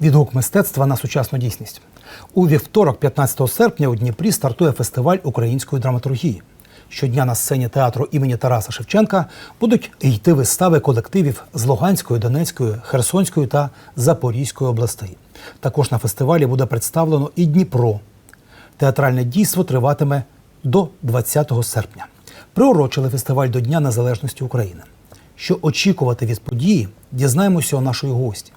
Відгук мистецтва на сучасну дійсність. У вівторок, 15 серпня, у Дніпрі стартує фестиваль української драматургії. Щодня на сцені театру імені Тараса Шевченка будуть йти вистави колективів з Луганської, Донецької, Херсонської та Запорізької областей. Також на фестивалі буде представлено і Дніпро. Театральне дійство триватиме до 20 серпня. Приурочили фестиваль до Дня Незалежності України. Що очікувати від події, дізнаємося у нашої гості.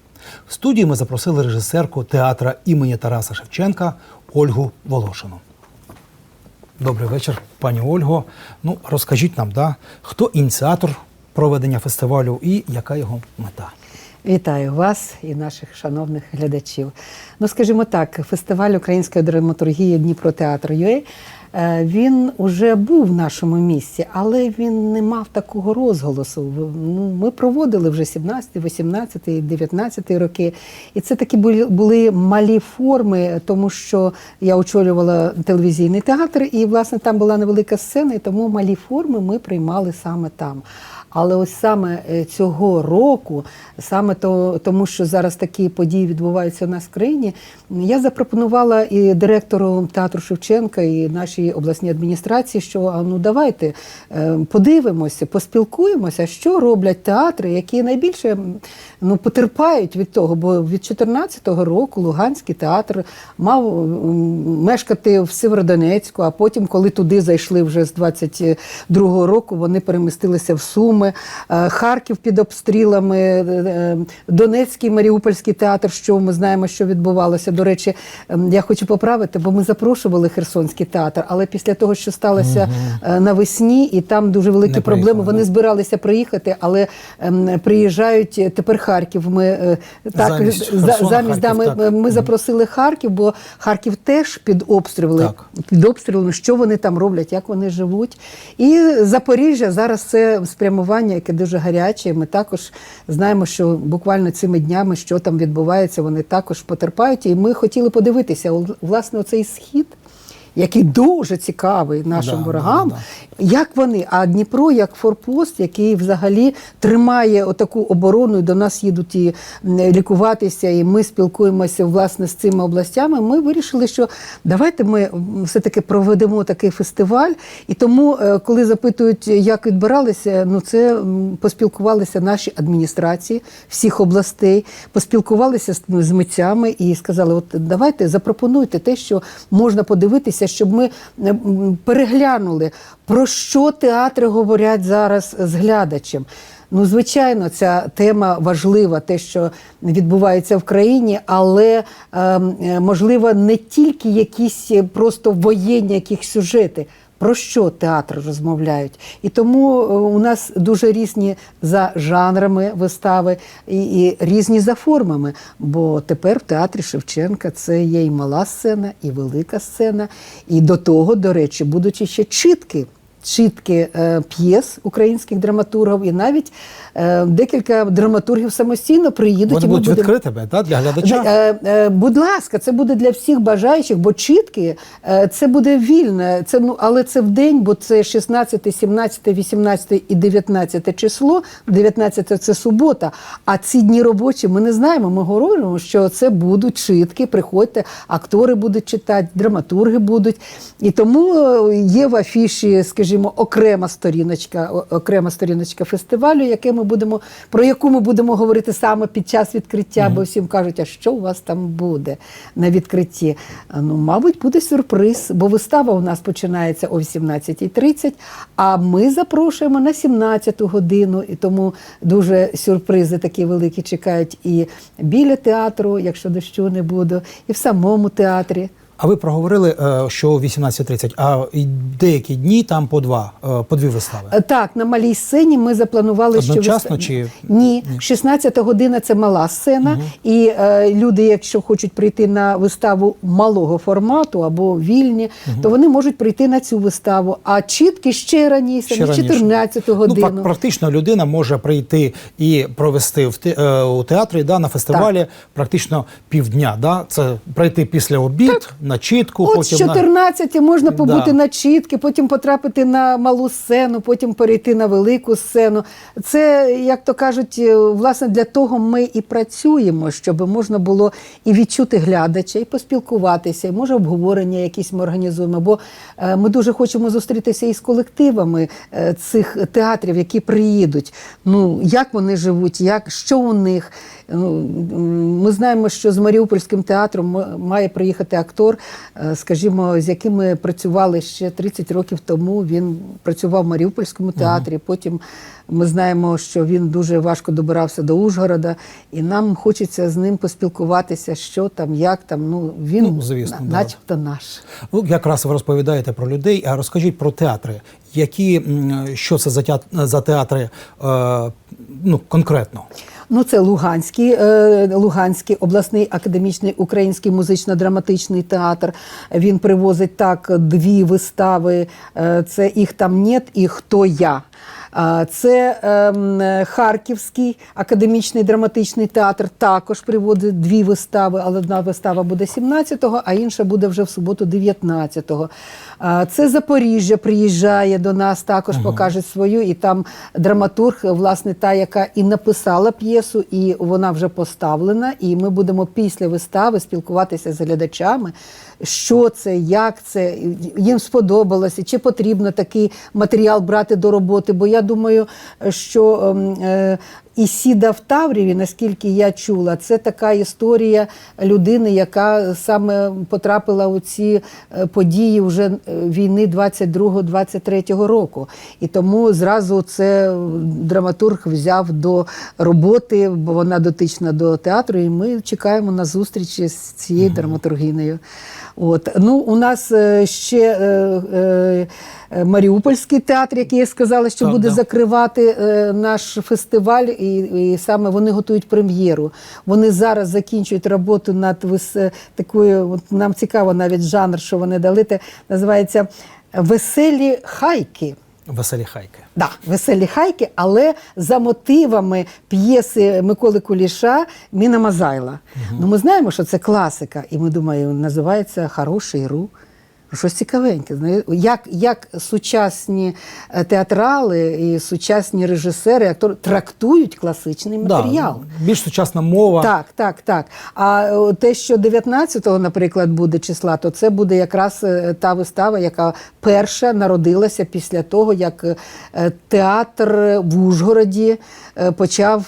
В студії ми запросили режисерку театра імені Тараса Шевченка Ольгу Волошину. Добрий вечір, пані Ольго. Ну, розкажіть нам, да, хто ініціатор проведення фестивалю і яка його мета? Вітаю вас і наших шановних глядачів. Ну, скажімо так, фестиваль української драматургії Дніпротеатр ЮЕ він уже був в нашому місті, але він не мав такого розголосу. Ну, Ми проводили вже 17, 18, 19 роки. І це такі були малі форми, тому що я очолювала телевізійний театр, і, власне, там була невелика сцена, і тому малі форми ми приймали саме там. Але ось саме е, цього року, саме то, тому що зараз такі події відбуваються у нас в країні, я запропонувала і директору театру Шевченка, і нашій обласній адміністрації, що ну давайте е, подивимося, поспілкуємося, що роблять театри, які найбільше ну, потерпають від того. Бо від 2014 року Луганський театр мав мешкати в Северодонецьку, а потім, коли туди зайшли вже з 22-го року, вони перемістилися в Суми. Е, Харків під обстрілами, е, е, Донецький, Маріупольський театр, що ми знаємо, що відбувалося. До речі, ем, я хочу поправити, бо ми запрошували Херсонський театр, але після того, що сталося е, навесні, і там дуже великі Не проблеми, приїхали, вони да. збиралися приїхати, але ем, приїжджають тепер Харків. Ми так Замість за- Херсона замість да, ми, так. ми запросили Харків, бо Харків теж під обстріли Так. під обстрілами, що вони там роблять, як вони живуть. І Запоріжжя зараз це спрямування, яке дуже гаряче. Ми також знаємо, що буквально цими днями що там відбувається, вони також потерпають. І ми хотіли подивитися, власне, оцей схід. Який дуже цікавий нашим Да, ворогам, да, як вони, а Дніпро як форпост, який взагалі тримає отаку оборону, і до нас їдуть і лікуватися, і ми спілкуємося власне з цими областями. Ми вирішили, що давайте ми все-таки проведемо такий фестиваль. І тому, е, коли запитують, як відбиралися, ну це поспілкувалися наші адміністрації всіх областей, поспілкувалися з, з митцями і сказали: от давайте запропонуйте те, що можна подивитися, щоб ми е, переглянули, про що театри говорять зараз з глядачем. Ну, звичайно, ця тема важлива, те, що відбувається в країні, але ем, е, можливо не тільки якісь е, просто воєнні якісь сюжети. Про що театр розмовляють? І тому е, у нас дуже різні за жанрами вистави і, і різні за формами. Бо тепер в театрі Шевченка це є і мала сцена, і велика сцена. І до того, до речі, будуть ще чітки чітки е, п'єс українських драматургів, і навіть е, декілька драматургів самостійно приїдуть. Вони і ми будуть будемо- відкритими для глядача. Е, е, будь ласка, це буде для всіх бажаючих, бо чітки е, це буде вільне. Це ну, але це в день, бо це 16, 17, 18 і 19 число. 19 це субота. А ці дні робочі ми не знаємо. Ми говоримо, що це будуть чітки. Приходьте, актори будуть читати, драматурги будуть. І тому є в афіші, скажімо, окрема сторіночка, окрема сторіночка фестивалю, яке ми будемо про яку ми будемо говорити саме під час відкриття, бо всім кажуть, а що у вас там буде на відкритті? Ну, мабуть, буде сюрприз, бо вистава у нас починається о 18.30, а ми запрошуємо на 17 годину, і тому дуже сюрпризи такі великі чекають і біля театру, якщо дощу не буде, і в самому театрі. А ви проговорили, е, що о 18.30, а деякі дні там по два, е, по дві вистави. Е, Так, на малій сцені ми запланували, що Одночасно чи- ні, 16 година це мала сцена, і е, люди, якщо хочуть прийти на виставу малого формату або вільні, то вони можуть прийти на цю виставу. А чітки ще раніше, Ще на раніше. 14 Ну, годину. пак- практично людина може прийти і провести в те- е, у театрі да, на фестивалі практично півдня. Да? Це прийти після обід на на чітку, От потім з 14 можна Да. побути на чітки, потім потрапити на малу сцену, потім перейти на велику сцену. Це, як то кажуть, е, власне для того ми і працюємо, щоб можна було і відчути глядача, і поспілкуватися, і може обговорення якісь ми організуємо. Бо е, ми дуже хочемо зустрітися із колективами е, цих театрів, які приїдуть. Ну як вони живуть, як що у них. Ну, Ми знаємо, що з Маріупольським театром має приїхати актор, е, скажімо, з яким ми працювали ще 30 років тому. Він працював в Маріупольському театрі. Потім ми знаємо, що він дуже важко добирався до Ужгорода, і нам хочеться з ним поспілкуватися, що там, як там. Ну він Ну, звісно, на- да. начебто наш. Ну, якраз ви розповідаєте про людей, а розкажіть про театри. Які, що це за театри е, ну, конкретно? Ну, це Луганський, е, Луганський обласний академічний український музично-драматичний театр. Він привозить так дві вистави. Е, Це їх там нет і хто я. Це ем, Харківський академічний драматичний театр також приводить дві вистави, але одна вистава буде 17-го, а інша буде вже в суботу 19-го. Це Запоріжжя приїжджає до нас, також покаже свою, і там драматург, власне, та, яка і написала п'єсу, і вона вже поставлена. І ми будемо після вистави спілкуватися з глядачами. Що це, як це, їм сподобалося, чи потрібно такий матеріал брати до роботи. Бо я думаю, що е, Ісіда в Тавріві, наскільки я чула, це така історія людини, яка саме потрапила у ці е, події вже е, війни 22-23 року. І тому зразу це драматург взяв до роботи, бо вона дотична до театру, і ми чекаємо на зустрічі з цією драматургінею. От. Ну, у нас е, ще е, е, Маріупольський театр, який я сказала, що Так, буде да. закривати е, наш фестиваль, і, і саме вони готують прем'єру. Вони зараз закінчують роботу над вис... такою. От нам цікаво навіть жанр, що вони дали. Це називається Веселі хайки. Веселі хайки. Да, веселі хайки, але за мотивами п'єси Миколи Куліша Міна Мазайла. Ну, ми знаємо, що це класика, і ми думаємо, називається Хороший ру. Щось цікавеньке. Як, як сучасні е, театрали і сучасні режисери, актори трактують класичний матеріал. Да, більш сучасна мова. Так, так, так. А е, те, що 19-го, наприклад, буде числа, то це буде якраз е, та вистава, яка перша народилася після того, як театр в Ужгороді почав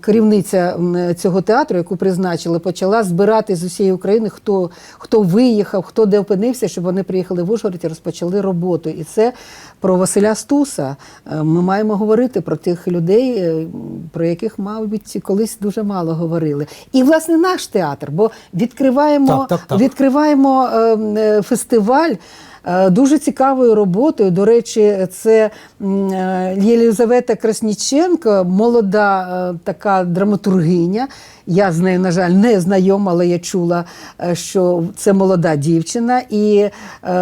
керівниця цього театру, яку призначили, почала збирати з усієї України, хто, хто виїхав, хто де опинився, щоб вони приїхали в Ужгород і розпочали роботу. І це про Василя Стуса. Е, Ми маємо говорити про тих людей, е, про яких, мабуть, колись дуже мало говорили. І, власне, наш театр, бо відкриваємо, Так, так, так. відкриваємо е, е, фестиваль. Е, Дуже цікавою роботою. До речі, це е, Єлізавета Красніченко, молода е, така драматургиня. Я з нею, на жаль, не знайома, але я чула, що це молода дівчина. І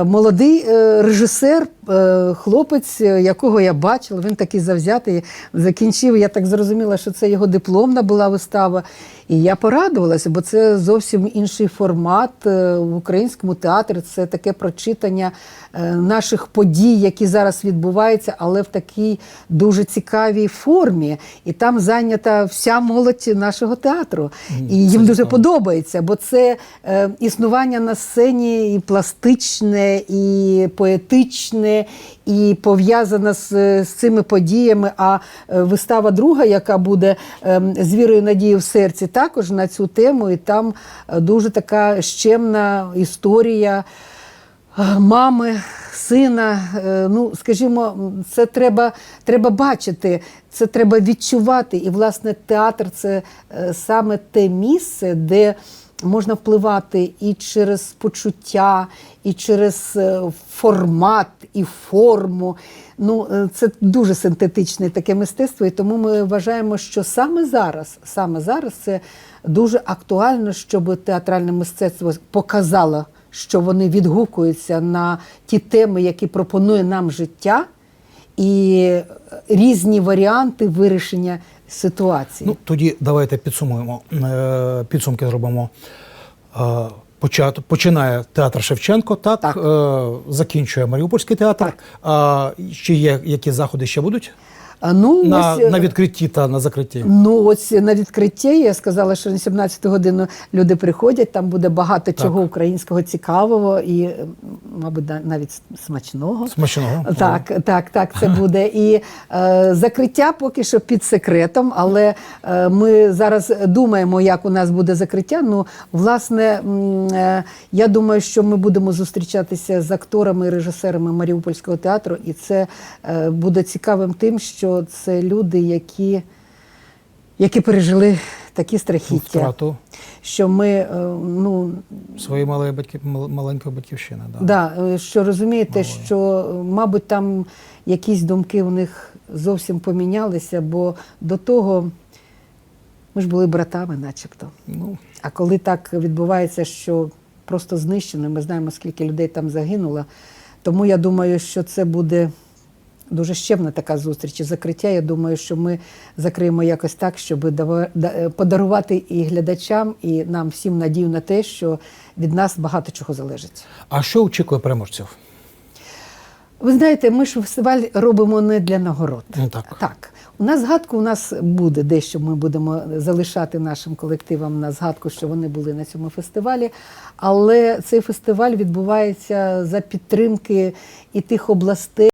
молодий режисер, хлопець, е, якого я бачила, він такий завзятий, закінчив. Я так зрозуміла, що це його дипломна була вистава. І я порадувалася, бо це зовсім інший формат е, в українському театрі. Це таке прочитання е, наших подій, які зараз відбуваються, але в такій дуже цікавій формі. І там зайнята вся молодь нашого театру. І їм дуже подобається, бо це е, існування на сцені і пластичне, і поетичне, і пов'язане з, з цими подіями. А е, вистава друга, яка буде е, з вірою надією в серці, також на цю тему, і там е, дуже така щемна історія е, мами. Сина, ну скажімо, це треба, треба бачити, це треба відчувати. І, власне, театр це саме те місце, де можна впливати і через почуття, і через е, формат, і форму. Ну, е, це дуже синтетичне таке мистецтво, і тому ми вважаємо, що саме зараз, саме зараз це дуже актуально, щоб театральне мистецтво показало, що вони відгукуються на ті теми, які пропонує нам життя, і е, різні варіанти вирішення ситуації. Ну, тоді давайте підсумуємо. Е, Підсумки зробимо. Е, Почат, починає театр Шевченко, так, Так. Е, закінчує Маріупольський театр. Так. А, чи є які заходи ще будуть Ну, на, ось, е, на відкритті та на закритті? Ну, ось на відкритті я сказала, що на 17 годину люди приходять, там буде багато чого українського цікавого і, мабуть, навіть смачного. Смачного. Так, так, так, це буде. І е, закриття поки що під секретом, але е, ми зараз думаємо, як у нас буде закриття. Ну, власне, е, я думаю, що ми будемо зустрічатися з акторами і режисерами Маріупольського театру, і це е, буде цікавим тим, що це люди, які, які пережили такі страхіття, Втрату що ми е, ну, своєї малої батьків, мал- маленької батьківщини. Да. Да, е, що розумієте, що, е, мабуть, там якісь думки у них зовсім помінялися, бо до того ми ж були братами, начебто. Ну, А коли так відбувається, що просто знищено, ми знаємо, скільки людей там загинуло. Тому я думаю, що це буде дуже щемна така зустріч і закриття. Я думаю, що ми закриємо якось так, щоб е, подарувати і глядачам, і нам всім надію на те, що від нас багато чого залежить. а що очікує переможців? Ви знаєте, ми ж фестиваль робимо не для нагород. Ну, так. так. У нас згадку у нас буде дещо. Ми будемо залишати нашим колективам на згадку, що вони були на цьому фестивалі. Але цей фестиваль відбувається за підтримки і тих областей.